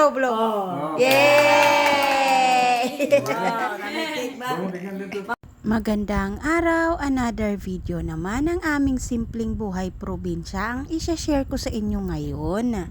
Blow, blow. Oh. Yay! Oh, ba? Magandang araw, another video naman ang aming simpleng buhay probinsya ang isa-share ko sa inyo ngayon.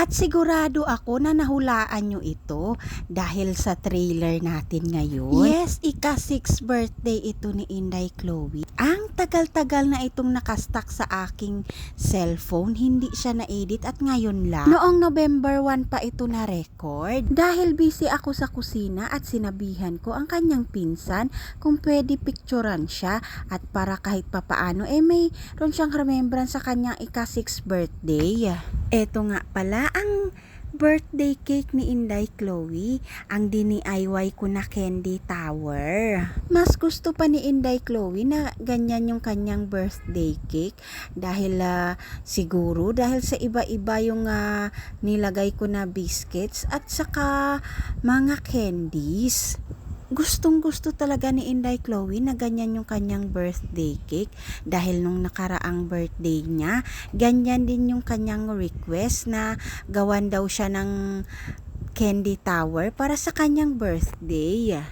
At sigurado ako na nahulaan nyo ito dahil sa trailer natin ngayon. Yes, ika 6 birthday ito ni Inday Chloe. Ang tagal-tagal na itong nakastak sa aking cellphone, hindi siya na-edit at ngayon lang. Noong November 1 pa ito na record. Dahil busy ako sa kusina at sinabihan ko ang kanyang pinsan kung pwede picturean siya at para kahit papaano eh mayroon siyang remembrance sa kanyang ika 6 birthday. Eto nga pala ang birthday cake ni Inday Chloe, ang dini-IY ko na candy tower. Mas gusto pa ni Inday Chloe na ganyan yung kanyang birthday cake dahil ah, siguro dahil sa iba-iba yung ah, nilagay ko na biscuits at saka mga candies. Gustong gusto talaga ni Inday Chloe na ganyan yung kanyang birthday cake dahil nung nakaraang birthday niya, ganyan din yung kanyang request na gawan daw siya ng candy tower para sa kanyang birthday.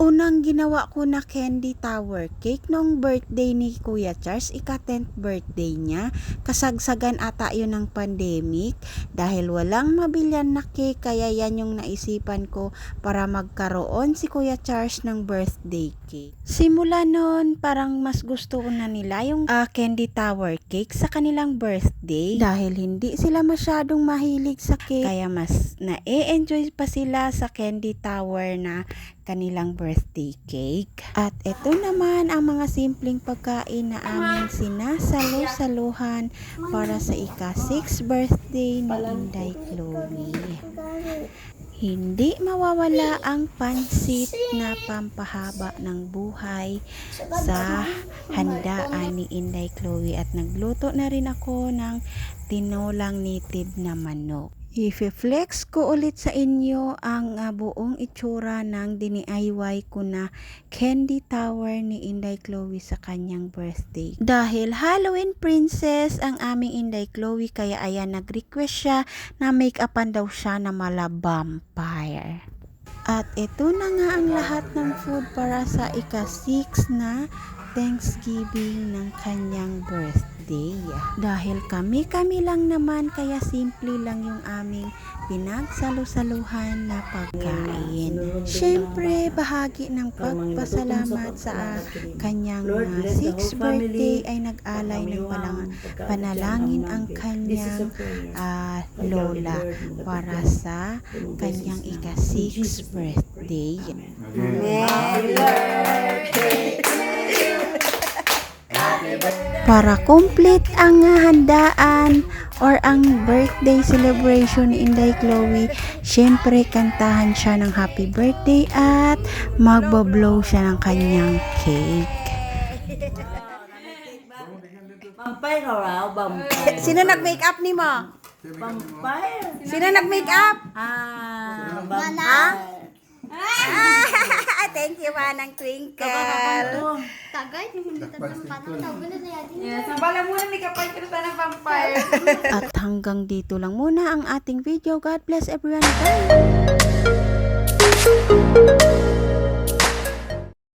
Unang ginawa ko na candy tower cake nung birthday ni Kuya Charles, ika 10th birthday niya. Kasagsagan ata yun ng pandemic dahil walang mabilyan na cake kaya yan yung naisipan ko para magkaroon si Kuya Charles ng birthday cake. Simula noon, parang mas gusto ko na nila yung ah, candy tower cake sa kanilang birthday dahil hindi sila masyadong mahilig sa cake kaya mas na-enjoy pa sila sa candy tower na kanilang birthday cake. At ito naman ang mga simpleng pagkain na aming sinasalo-saluhan para sa ika-6 birthday ni Inday Chloe. Hindi mawawala ang pansit na pampahaba ng buhay sa handaan ni Inday Chloe at nagluto na rin ako ng tinolang native na manok. I-flex ko ulit sa inyo ang ah, buong itsura ng dini-IY ko na candy tower ni Inday Chloe sa kanyang birthday. Dahil Halloween princess ang aming Inday Chloe kaya ayan nag-request siya na make-upan daw siya na mala vampire. At ito na nga ang lahat ng food para sa ika-6 na Thanksgiving ng kanyang birthday. Dahil kami-kami lang naman kaya simple lang yung aming pinagsalo-saluhan na pagkain. Siyempre, bahagi ng pagpasalamat sa ah, kanyang 6th birthday ay nag-alay ng palang, panalangin ang kanyang ah, lola para sa kanyang ika-6th birthday. Para complete ang ah, handaan or ang birthday celebration ni Inday Chloe, syempre kantahan siya ng happy birthday at magbablow siya ng kanyang cake. Vampire ka raw, vampire. Sino nag-makeup ni mo? Vampire? Sino nag-makeup? Ah, vampire. Thank you, Manang Twinkle. Yes, ang bala muna may kapal kita ng vampire. At hanggang dito lang muna ang ating video. God bless everyone. Bye!